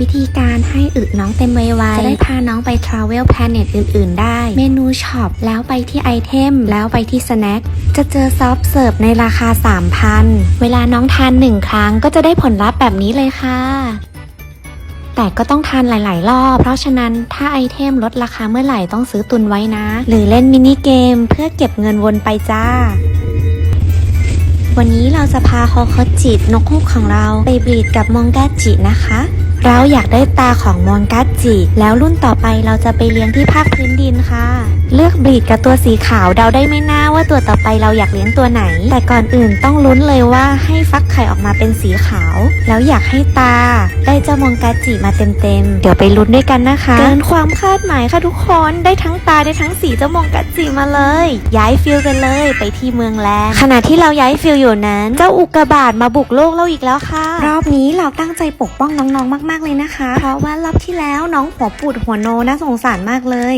วิธีการให้อึน้องเต็มไวๆจะได้พาน้องไป Travel Planet อื่น ๆ ได้ เมนูช็อปแล้วไปที่ไอเทม แล้วไปที่สแน็คจะเจอซอฟเสิร์ฟในราคา 3,000 เวลาน้องทานหนึ่งครั้งก็จะได้ผลลัพธ์แบบนี้เลยค่ะ แต่ก็ต้องทานหลาย ๆ รอบ เพราะฉะนั้นถ้าไอเทมลดราคาเมื่อไหร่ต้องซื้อตุนไว้นะ หรือเล่นมินิเกมเพื่อเก็บเงินวนไปจ้าวันนี้เราจะพาฮอคอจิตนกฮูกของเราไปบีดกับมองกาจินะคะ เราอยากได้ตาของมองกาจิแล้วรุ่นต่อไปเราจะไปเลี้ยงที่ภาคพื้นดินค่ะ เลือกบรีดกับตัวสีขาวเดาได้ไม่น่าว่าตัวต่อไปเราอยากเลี้ยงตัวไหน แต่ก่อนอื่นต้องลุ้นเลยว่าให้ฟักไข่ออกมาเป็นสีขาว แล้วอยากให้ตา ได้เจ้ามองกาจิมาเต็มๆ เดี๋ยวไปลุ้นด้วยกันนะคะเกินความคาดหมายค่ะทุกคนได้ทั้งตาได้ทั้งสีเจ้ามองกาจิมาเลย ย้ายฟิลกันเลยไปที่เมืองแลนขณะที่เราย้ายฟิลอยู่นั้น เจ้าอุกกาบาตมาบุกโลกเราอีกแล้วค่ะ รอบนี้เราตั้งใจปกป้องน้องๆมากๆเลยนะคะ เพราะว่ารอบที่แล้วน้องหัวปูดหัวโนน่าสงสารมากเลย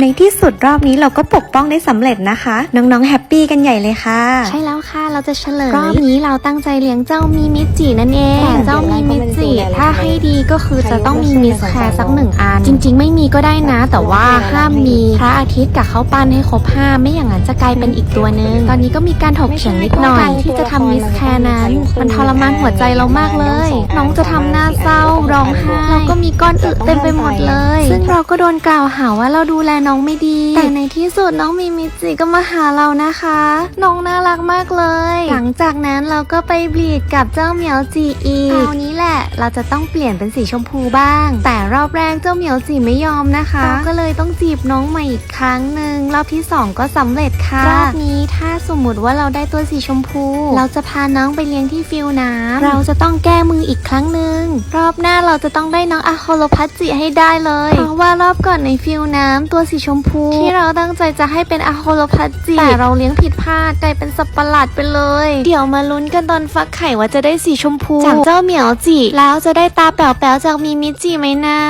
ในที่สุดรอบนี้เราก็ปกป้องได้สำเร็จนะคะ น้องๆแฮปปี้กันใหญ่เลยค่ะ ใช่แล้วค่ะเราจะเฉลย รอบนี้เราตั้งใจเลี้ยงเจ้ามีมิจินั่นเองค่ะเจ้ามี ถ้าให้ดีก็คือจะต้องมีมิสแคร์สักหนึ่งอันใครจรู้ริง ๆ ไม่มีก็ได้นะ แต่ว่าใครรู้ห้ามมีพระอาทิตย์กับข้าวปั้นให้ครบห้าไม่อย่างนั้นจะกลายเป็นอีกตัวหนึ่งตอนนี้ก็มีการถกเถียงนิดหน่อยที่จะทำมิสแคร์นั้น มันทรมานหัวใจเรามากเลย น้องจะทำหน้าเศร้าร้องไห้แล้วก็มีก้อนอึเต็มไปหมดเลย ซึ่งเราก็โดนกล่าวหาว่าเราดูแลน้องไม่ดี แต่ในที่สุดน้องมีมิจิก็มาหาเรานะคะ น้องน่ารักมากเลย หลังจากนั้นเราก็ไปบลีดกับเจ้าเหมียวจีอีกคราวนี้แหละ เราจะต้องเปลี่ยนเป็นสีชมพูบ้าง แต่รอบแรกเจ้าเหมียวจีไม่ยอมนะคะเราก็เลยต้องจีบน้องใหม่อีกครั้งหนึ่งรอบที่สองก็สำเร็จค่ะรอบนี้ถ้าสมมติว่าเราได้ตัวสีชมพู เราจะพาน้องไปเลี้ยงที่ฟิวน้ำเราจะต้องแก้มืออีกครั้งหนึ่งรอบหน้าเราจะต้องได้น้องอะโคโลพัจิให้ได้เลย เพราะว่ารอบก่อนในฟิวน้ำตัวสีชมพู ที่เราตั้งใจจะให้เป็นอะโคโลพัจิแต่เราเลี้ยงผิดพลาดกลายเป็นสับประหลาดไปเลย เดี๋ยวมาลุ้นกันตอนฟักไข่ว่าจะได้สีชมพูจากเจ้าเหมียวจิแล้วจะได้ตาแป๋วๆจากมีมิจิไหมนะ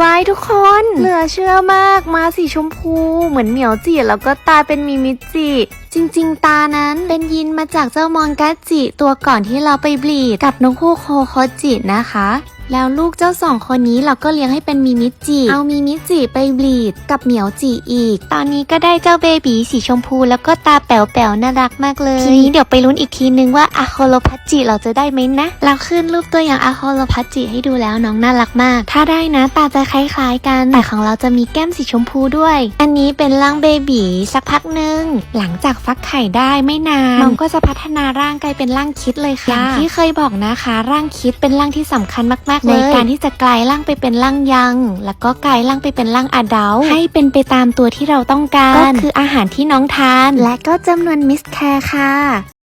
วายทุกคนเหลือเชื่อมากมาสีชมพู เหมือนเหมียวจิแล้วก็ตาเป็นมีมิจิจริงๆ ตานั้นเป็นยินมาจากเจ้ามองกาจิตัวก่อนที่เราไปบลีดกับนกคู่โคโคจินะคะ แล้วลูกเจ้าสองคนนี้เราก็เลี้ยงให้เป็นมีมิจิเอามีมิจิไปบีดกับเหมียวจิอีก ตอนนี้ก็ได้เจ้าเบบีสีชมพู แล้วก็ตาแป๋วๆน่ารักมากเลย ทีนี้เดี๋ยวไปลุ้นอีกทีนึงว่าอะโคโลพัจิเราจะได้ไหมนะ เราขึ้นรูปตัวอย่างอะโคโลพัจิให้ดูแล้วน้องน่ารักมาก ถ้าได้นะตาจะคล้ายๆกัน แต่ของเราจะมีแก้มสีชมพูด้วย อันนี้เป็นร่างเบบีสักพักหนึ่งหลังจากฟักไข่ได้ไม่นานน้องก็จะพัฒนาร่างกลายเป็นร่างคิดเลยค่ะอย่างที่เคยบอกนะคะ ร่างคิดเป็นร่างที่สำคัญมากๆในการที่จะกลายร่างไปเป็นร่างยัง แล้วก็กลายร่างไปเป็นร่างอดัลให้เป็นไปตามตัวที่เราต้องการ ก็คืออาหารที่น้องทาน และก็จำนวนมิสแคร์ค่ะ